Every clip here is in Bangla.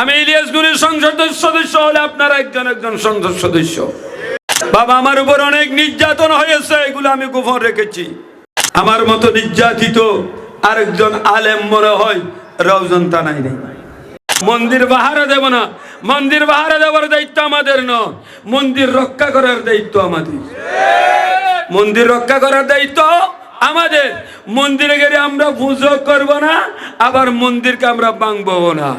আমি ইলিয়াস গুলির সংসদ সদস্য হলে আপনারা একজন একজন সংসদ সদস্য। বাবা, আমার উপর অনেক নির্যাতন হয়েছে, এগুলো আমি গোপন রেখেছি। আমার মতো নির্যাতিত আরেকজন আলেম মনে হয় রওজন তানাই নেই মন্দির বাহারা দেব না, মন্দির বাহারা দেওয়ার দায়িত্ব আমাদের নয়, মন্দির রক্ষা করার দায়িত্ব আমাদের। মন্দির রক্ষা করার দায়িত্ব আমাদের। মন্দিরে গেলে আমরা পুজো করব না, আবার মন্দিরকে আমরা ভাঙবো না।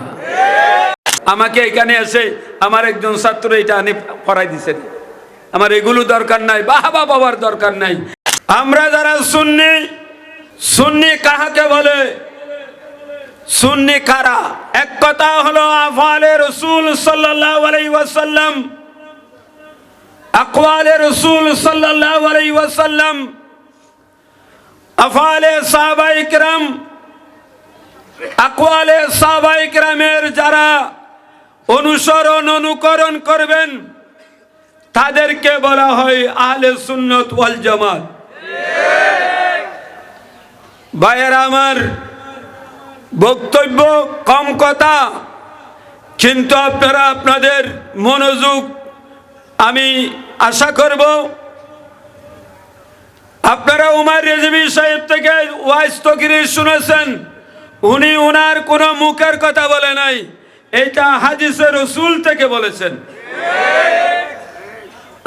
আমাকে এখানে এসে আমার একজন ছাত্র এটা আনি, পড়াই দিছেন আমার এগুলো দরকার নাই বাবা বাবার দরকার নাই। আমরা যারা সুন্নি সুন্নি কাহাকে বলে? সুন্নি কারা? এক কথা হলো আফালে রসুল ওয়াসাল্লাম, আকওয়ালে রসুল ওয়াসাল্লাম আফালে সাহাবা ইকরাম আকওয়ালে সাহাবা ইকরামের যারা অনুসরণ, অনুকরণ করবেন। তাদেরকে বলা হয় আহলে সুন্নত ওয়াল জামাত। ভাইয়েরা আমার, বক্তব্য কম কথা, কিন্তু আপনারা আপনাদের মনোযোগ আমি আশা করব, আপনারা উমার রেজবি সাহেব থেকে ওয়াইস তকিরি শুনেছেন। উনি ওনার কোনো মুখের কথা বলে নাই। এটা হাদিসে রসুল থেকে বলেছেন।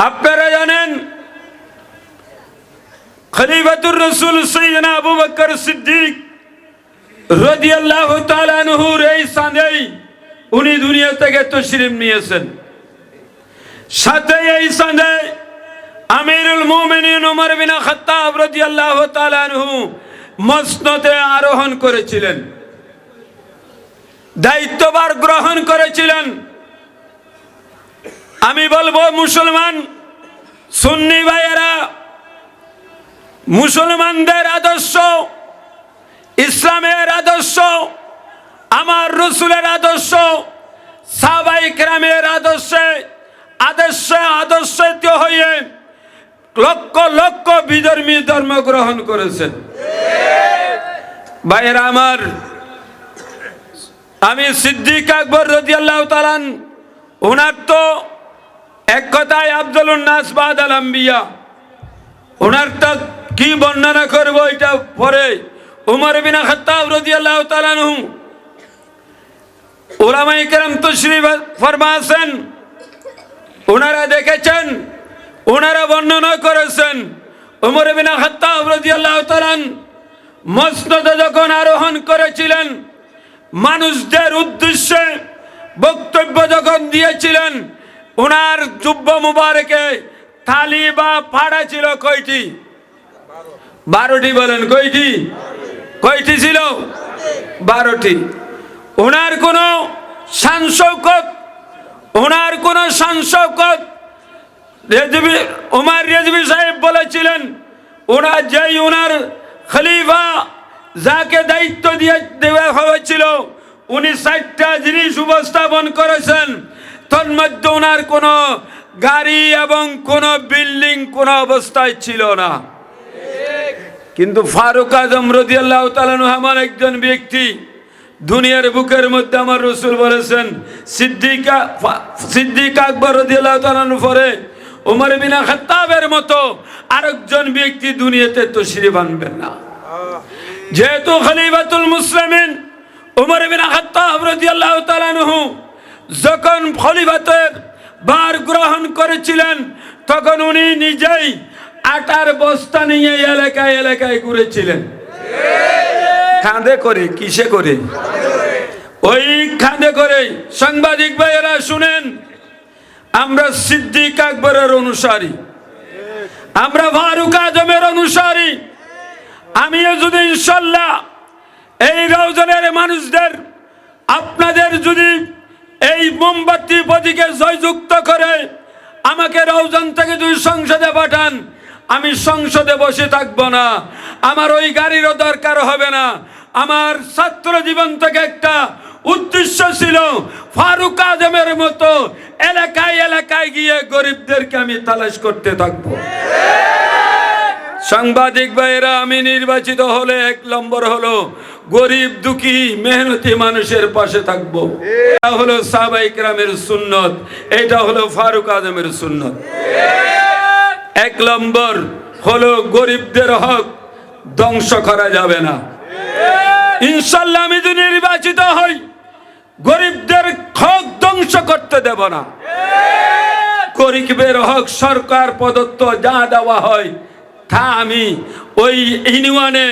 আপনারা জানেন, খলিফাতুর রসুল সৈয়দনা আবু বকর সিদ্দিক রাদিয়াল্লাহু তাআলা আনহুর এই সাঁদেই উনি দুনিয়া থেকে তশরিফ নিয়েছেন। সাথে এই সাঁদে আমিরুল মুমিনিন ওমর বিন খাত্তাব রাদিয়াল্লাহু তাআলা আনহু মসনদে আরোহণ করেছিলেন। দায়িত্বভার গ্রহণ করেছিলেন। আমি বলব মুসলমান, সুন্নি ভাইয়েরা, মুসলমানদের আদর্শ, ইসলামের আদর্শ, আমার রসুলের আদর্শ সাবাই গ্রামের আদর্শে আদর্শে আদর্শিত হয়ে লক্ষ লক্ষ বিধর্মী ধর্ম গ্রহণ করেছেন। ভাইয়েরা আমার আমি সিদ্দিক আকবর রদিয়াল্লাহ তালান ওনার তো এক কথায় আব্দুল নাস বাদ আল আম্বিয়া। ওনার তো কি বর্ণনা করব এটা পরে। উমর বিনা খত্তাব রাদিয়াল্লাহু তশরিফ ফরমাছেন ওনারা দেখেছেন ওনারা বর্ণনা করেছেন। উমর বিনা মসনদে যখন আরোহণ করেছিলেন মানুষদের উদ্দেশ্যে বক্তব্য যখন দিয়েছিলেন ওনার জুব্ব মুবারকে থালি বা পাড়া ছিল কয়টি? বারোটি বলেন, কয়টি? কয়টি ছিল? বারোটি। ওনার কোনো সাংসৌকত ওনার কোনো সাংসৌকত রেজবি রেজবি সাহেব বলেছিলেন ওনার যেই ওনার খলিফা যাকে দায়িত্ব দিয়ে দেওয়া হয়েছিল, উনি ষাটটা জিনিস উপস্থাপন করেছেন। তন্মধ্যে ওনার কোনো গাড়ি এবং কোনো বিল্ডিং কোনো অবস্থায় ছিল না। কিন্তু ফারুক আজম রদিয়াল্লাহ এমন একজন ব্যক্তি, দুনিয়ার বুকের মধ্যে আমার রসুল বলেছেন, সিদ্দিকা, সিদ্দিক আকবর রদিয়াল্লাহ তালানু পরে উমর বিনা খাত্তাবের মতো আরেকজন ব্যক্তি দুনিয়াতে তো সিঁড়ি বানবেন না যেহেতু খলিফাতুল মুসলিমিন উমর বিনা খাত্তাব রাদিয়াল্লাহু তাআলা আনহু যখন খলিফাতের বার গ্রহণ করেছিলেন, তখন উনি নিজেই আটার বস্তা নিয়ে এলাকায় এলাকায় ঘুরেছিলেন। কাঁধে করে, কিসে করে? ওই কাঁধে করে। সাংবাদিক ভাইয়েরা শুনেন, আমরা সিদ্দিক আকবরের অনুসারী, আমরা ফারুক আজমের অনুসারী আমিও যদি ইনশাল্লাহ এই রওজনের মানুষদের আপনাদের যদি এই মোমবাতি প্রতীকে জয়যুক্ত করে আমাকে রওজন থেকে যদি সংসদে পাঠান, আমি সংসদে বসে থাকব না। আমার ওই গাড়িরও দরকার হবে না। আমার ছাত্র জীবন থেকে একটা উদ্দেশ্য ছিল ফারুক আজমের মতো এলাকায় এলাকায় গিয়ে গরিবদেরকে আমি তালাশ করতে থাকব। সাংবাদিক ভাইয়েরা, আমি নির্বাচিত হলে এক নম্বর হলো গরিব, দুঃখী, মেহনতি মানুষের পাশে থাকব। এটা হলো সাবাই গ্রামের সুন্নত, এটা হলো ফারুক আজমের সুন্নত। এক নম্বর হলো গরিবদের হক ধ্বংস করা যাবে না। ইনশাল্লাহ আমি যদি নির্বাচিত হই, গরিবদের হক ধ্বংস করতে দেব না। গরিবের হক সরকার প্রদত্ত যা দেওয়া হয় তা আমি ওই ইউনিয়নে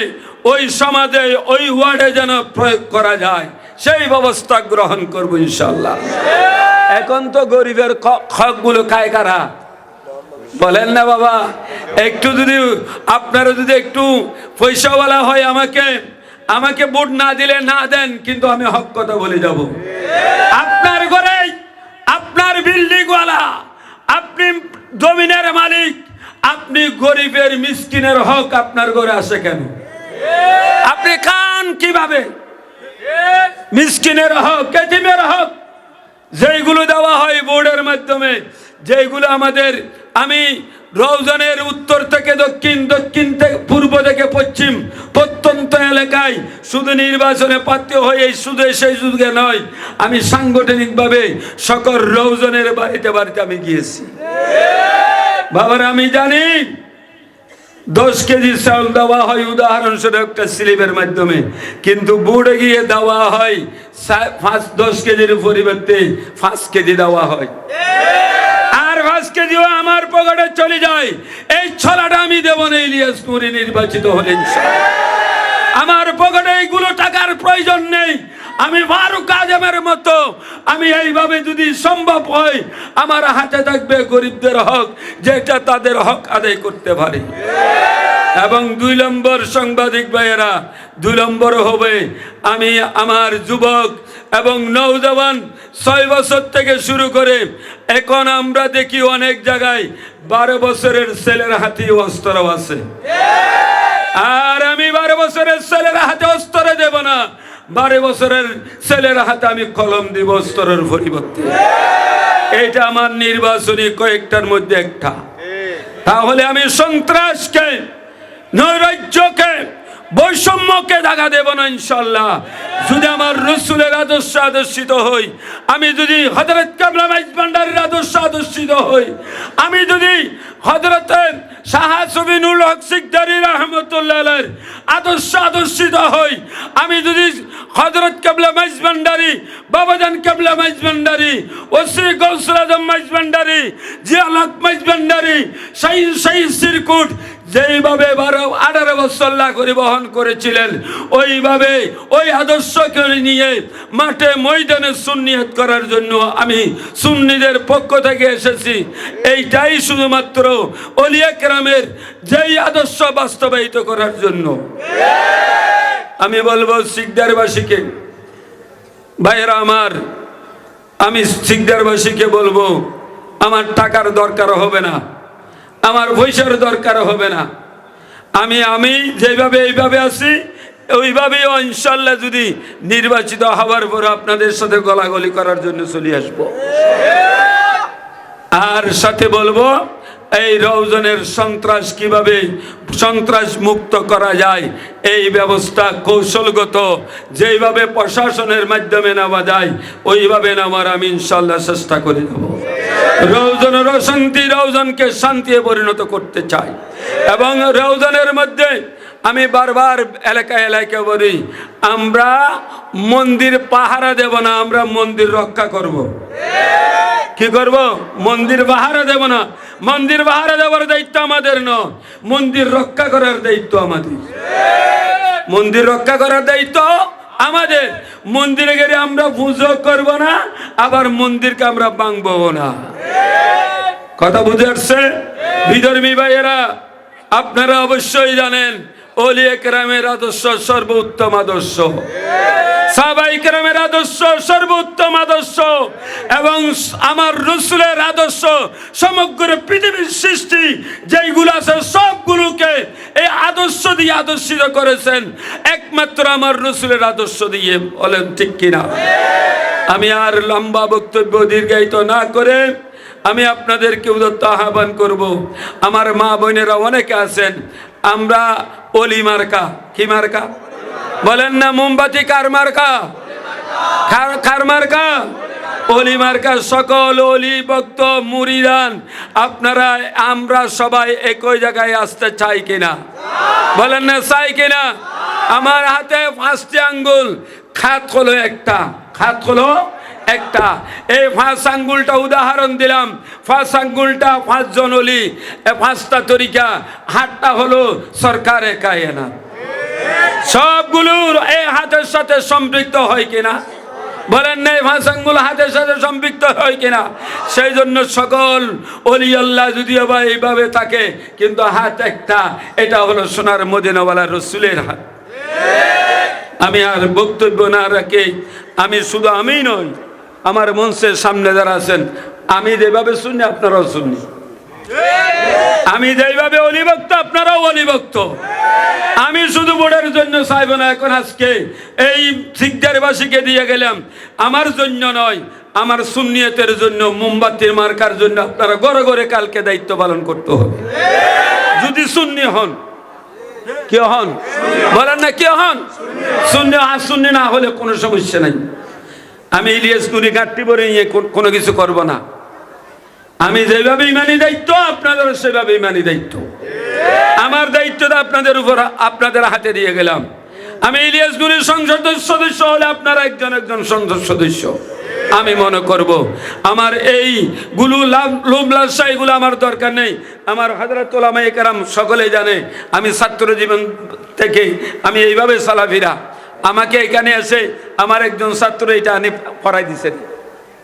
ওই সমাজে, ওই ওয়ার্ডে যেন প্রয়োগ করা যায়, সেই ব্যবস্থা গ্রহণ করব ইনশাল্লাহ এখন তো গরিবের হকগুলো খায় কারা? বলেন না বাবা, একটু যদি আপনারা যদি একটু পয়সাওয়ালা হয় আমাকে আমাকে ভোট না দিলে না দেন, কিন্তু আমি হক কথা বলে যাব। আপনার ঘরে আপনার বিল্ডিংওয়ালা, আপনি জমিনের মালিক আপনি গরিবের মিসকিনের হক আপনার ঘরে আসে কেন? আপনি খান কীভাবে? মিসকিনের হক কেটিমের হক, যেইগুলো দেওয়া হয় বোর্ডের মাধ্যমে, যেইগুলো আমাদের, আমি রৌজনের উত্তর থেকে দক্ষিণ দক্ষিণ থেকে পূর্ব থেকে পশ্চিম, প্রত্যন্ত এলাকায় শুধু নির্বাচনে প্রার্থী হয়ে শুধু সেই যুগে নয়, আমি সাংগঠনিকভাবে সকল রৌজনের বাড়িতে বাড়িতে আমি গিয়েছি। বাবার, আমি জানি। দশ কেজি চাউল দেওয়া হয় উদাহরণস্বরূপ একটা স্লিপের মাধ্যমে। কিন্তু বুড়ে গিয়ে দেওয়া হয় পাঁচ দশ কেজির পরিবর্তে পাঁচ কেজি দেওয়া হয়। আর পাঁচ কেজিও আমার পকেটে চলে যায়। এই ছলাটা আমি না নির্বাচিত হলেন আমার পকেটে এইগুলো টাকার প্রয়োজন নেই। আমি ফারুক আজমের মতো। আমি এইভাবে যদি সম্ভব হয়, আমার হাতে থাকবে গরিবদের হক, যেটা তাদের হক আদায় করতে পারে। এবং দুই নম্বর সাংবাদিক ভাইয়েরা, দুই নম্বর হবে আমি আমার যুবক এবং নৌজওয়ান ছয় বছর থেকে শুরু করে, এখন আমরা দেখি অনেক জায়গায় বারো বছরের ছেলের হাতে অস্ত্র আছে। আর আমি বারো বছরের ছেলের হাতে অস্ত্র দেব না। বারো বছরের ছেলের হাতে আমি কলম দিব স্তরের পরিবর্তে। এটা আমার নির্বাচনী কয়েকটার মধ্যে একটা। তাহলে আমি সন্ত্রাসকে, নৈরাজ্যকে, বৈষম্যকে দাগা দেব না ইনশাল্লাহ। যদি আমার রসুলের আদর্শ আদর্শিত হই, আমি যদি হজরত মাইজ ভান্ডারের আদর্শ আদর্শিত হই, আমি যদি হজরতের শাহাসবিনুল হক সিকদারি রহমতুল্লাহ আদর্শ আদর্শিত হই, আমি যদি হজরত কাবলা মাইজ ভান্ডারি, বাবাজান কাবলা মাইজ ভান্ডারি, ওসি গৌসুল আজম মাইজ ভান্ডারি জিয়ালক মাইজ ভান্ডারি সিরকুট, যেইভাবে বারো আঠারো বছর করে, বহন করেছিলেন। ওইভাবে ওই আদর্শকে নিয়ে মাঠে ময়দানে করার জন্য আমি সুন্নিদের পক্ষ থেকে এসেছি। এইটাই শুধুমাত্র অলিয়া কেরামের যেই আদর্শ বাস্তবায়িত করার জন্য। আমি বলব শিকদারবাসীকে, ভাইয়েরা আমার, আমি শিকদারবাসীকে বলব, আমার টাকার দরকার হবে না, আমার পয়সার দরকার হবে না। আমি আমি যেভাবে, এইভাবে আছি, ওইভাবেই ইনশাল্লাহ যদি নির্বাচিত হওয়ার পর আপনাদের সাথে গলাগলি করার জন্য চলে আসব। আর সাথে বলব, এই রৌজনের সন্ত্রাস কীভাবে সন্ত্রাস মুক্ত করা যায়, এই ব্যবস্থা কৌশলগত, যেইভাবে প্রশাসনের মাধ্যমে নেওয়া যায়, ওইভাবে নেওয়ার আমি ইনশাল্লাহ চেষ্টা করে দেবো রৌজনের অশান্তি রৌজনকে শান্তিতে পরিণত করতে চাই। এবং রৌজনের মধ্যে আমি বারবার এলাকায় এলাকায় বলি, আমরা মন্দির পাহারা দেব না, আমরা মন্দির রক্ষা করব। কি করব? মন্দির পাহারা দেব না। মন্দির পাহারা দেওয়ার দায়িত্ব আমাদের নয়, মন্দির রক্ষা করার দায়িত্ব আমাদের। মন্দির রক্ষা করার দায়িত্ব আমাদের। মন্দিরে গেলে আমরা পুজো করব না, আবার মন্দিরকে আমরা ভাঙবো না। কথা বুঝে আসছে? বিধর্মী ভাইয়েরা, আপনারা অবশ্যই জানেন, অলি একরামের আদর্শ সর্বোত্তম আদর্শ। সর্বোত্তম আদর্শ। এবং পৃথিবীর সৃষ্টি এই আদর্শ দিয়ে আদর্শিত করেছেন। একমাত্র আমার রসুলের আদর্শ দিয়ে, বলেন ঠিক কিনা? আমি আর লম্বা বক্তব্য দীর্ঘায়িত না করে আমি আপনাদেরকে উদত্ত আহ্বান করব। আমার মা বোনেরা অনেকে আছেন, আমরা অলি মার্কা। কি মার্কা? বলেন না, মোমবাতি কার মার্কা? কার- মার্কা? অলি মার্কা, সকল অলি ভক্ত মুরিদান, আপনারা, আমরা সবাই একই জায়গায় আসতে চাই কিনা? বলেন না, চাই কিনা? আমার হাতে পাঁচটি আঙ্গুল, খাত হলো একটা। খাত হলো একটা। এই পাঁচ আঙ্গুলটা উদাহরণ দিলাম। পাঁচ আঙ্গুলটা পাঁচজন অলি পাঁচটা তরিকা। হাতটা হলো সরকারে কায়না সবগুলোর এই হাতের সাথে সম্পৃক্ত হয় কিনা? বলেন না, এই নাই ভাষাঙ্গুল হাতের সাথে সম্পৃক্ত হয় কিনা? সেই জন্য সকল অলি আল্লাহ যদিও বা এইভাবে থাকে, কিন্তু হাত একটা, এটা হলো সোনার মদিনাওয়ালা রসুলের হাত। আমি আর বক্তব্য না রাখে, আমি শুধু আমিই নই আমার মঞ্চের সামনে যারা আছেন, আমি যেভাবে শুনি, আপনারাও শুনি। আমি যেইভাবে অলিভক্ত আপনারাও অলিভক্ত আমি শুধু বোর্ডের জন্য চাইব না, এখন আজকে এই সিকদারবাসীকে দিয়ে গেলাম। আমার জন্য নয়, আমার সুন্নিয়তের জন্য, মোমবাতির মার্কার জন্য আপনারা গড়ে গড়ে কালকে দায়িত্ব পালন করতে হবে। যদি সুন্নি হন কে হন? বলেন না কে হন? শূন্য আর শূন্য না হলে কোনো সমস্যা নাই। আমি ইলিয়াস কুড়ি ঘাটতি পরে নিয়ে কোনো কিছু করব না। আমি যেভাবে ইমানি দায়িত্ব আপনাদের সেভাবে ইমানি দায়িত্ব। আমার দায়িত্বটা আপনাদের উপর, আপনাদের হাতে দিয়ে গেলাম। আমি ইলিয়াস গুরির সংসদ সদস্য হলে আপনারা একজন একজন সংসদ সদস্য। আমি মনে করব, আমার এই গুলো লাভ আমার দরকার নেই। আমার হাজরত ওলামা একরাম সকলে জানে, আমি ছাত্র জীবন থেকে আমি এইভাবে সালাফিরা। আমাকে এখানে এসে আমার একজন ছাত্র এটা আনি, পড়াই দিছেন।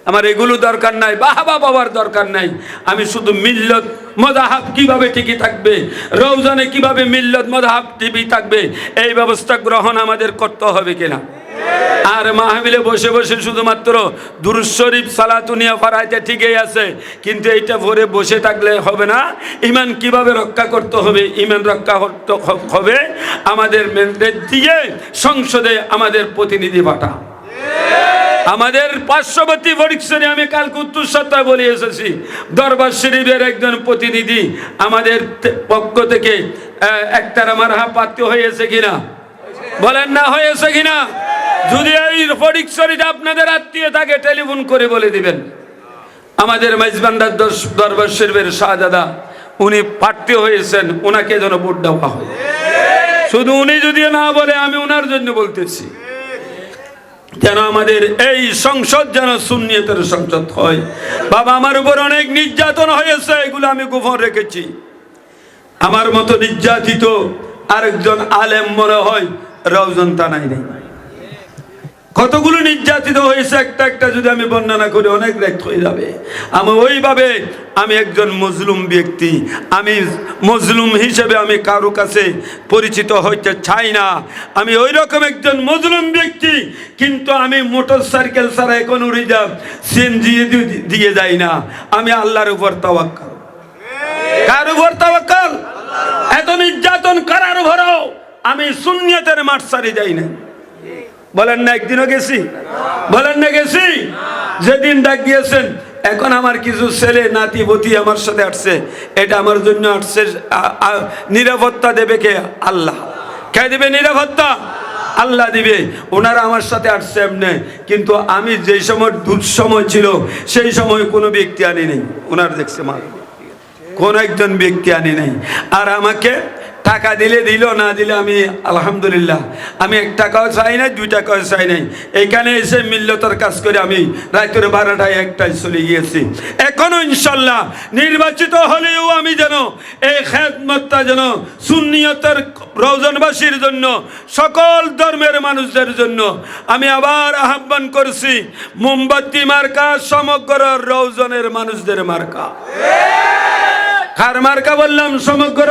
আমার এগুলো দরকার নাই, বাহাবা বাবার দরকার নাই। আমি শুধু মিল্লত, মজাহাব কীভাবে ঠিকই থাকবে রৌজানে কীভাবে মিল্লত, মজাহাব টিভি থাকবে, এই ব্যবস্থা গ্রহণ আমাদের করতে হবে কিনা? আর মাহবিলে বসে বসে শুধুমাত্র দুরুজ শরীফ সালাতুনিয়া ফারাইতে ঠিকই আছে কিন্তু এইটা ভরে বসে থাকলে হবে না। ইমান কীভাবে রক্ষা করতে হবে? ইমান রক্ষা করতে হবে আমাদের মেন্ডেট দিয়ে সংসদে আমাদের প্রতিনিধি পাঠা। আমাদের পার্শ্ববর্তী পরীক্ষণে আমি কালকে উত্তর সত্তা বলে এসেছি দরবার শরীফের একজন প্রতিনিধি আমাদের পক্ষ থেকে আহ, একটার আমার হা প্রাপ্তি হয়েছে কিনা? বলেন না হয়েছে কিনা? যদি এই পরীক্ষণীটা আপনাদের আত্মীয় থাকে, টেলিফোন করে বলে দিবেন। আমাদের মাইজবান্ডার দশ- দরবার শরীফের শাহজাদা, উনি প্রার্থী হয়েছেন ওনাকে যেন ভোট দেওয়া হয়। শুধু উনি যদি না বলে, আমি ওনার জন্য বলতেছি। যেন আমাদের এই সংসদ যেন সুন্নিয়তের সংসদ হয়। বাবা, আমার উপর অনেক নির্যাতন হয়েছে, এগুলো আমি গোপন রেখেছি। আমার মতো নির্যাতিত আরেকজন আলেম মনে হয় রওজন তানাই নেই। কতগুলো নির্যাতিত হয়েছে? একটা একটা যদি আমি বর্ণনা করি, অনেক রেখ হয়ে যাবে। আমি ওইভাবে, আমি একজন মজলুম ব্যক্তি। আমি মজলুম হিসেবে আমি কারও কাছে পরিচিত হইতে চাই না। আমি ওই রকম একজন মজলুম ব্যক্তি, কিন্তু আমি মোটর সাইকেল ছাড়া এখন যা সিএনজি দিয়ে যাই না। আমি আল্লাহর উপর তাওয়াক্কাল। কার উপর তাওয়াক্কাল? এত নির্যাতন করার উপরও আমি শূন্যতের মাঠ সারি যাই না বলেন না, একদিনও গেছি। বলেন না, গেছি। যেদিন ডাক দিয়েছেন, এখন আমার কিছু ছেলে, নাতি বতি আমার সাথে আসছে। এটা আমার জন্য আসছে নিরাপত্তা দেবে কে? আল্লাহ। কে দেবে নিরাপত্তা? আল্লাহ দিবে। ওনারা আমার সাথে আসছে এমনি। কিন্তু আমি যেই সময় দুঃসময় ছিল, সেই সময় কোনো ব্যক্তি আনি নেই। ওনার দেখছে মা কোন একজন ব্যক্তি আনি নেই। আর আমাকে টাকা দিলে দিল, না দিলে আমি আলহামদুলিল্লাহ। আমি এক টাকাও চাই নাই, দুই টাকাও চাই নাই। এইখানে এসে মিল্লতার কাজ করে আমি রাতের বারোটায় একটাই চলে গিয়েছি। এখনও ইনশাল্লাহ নির্বাচিত হলেও আমি যেন এই খেদমতটা যেন সুন্নিয়তের রৌজনবাসীর জন্য, সকল ধর্মের মানুষদের জন্য আমি আবার আহ্বান করছি, মোমবাতি মার্কা, সমগ্র রৌজনের মানুষদের মার্কা। কার মার্কা বললাম, সমগ্র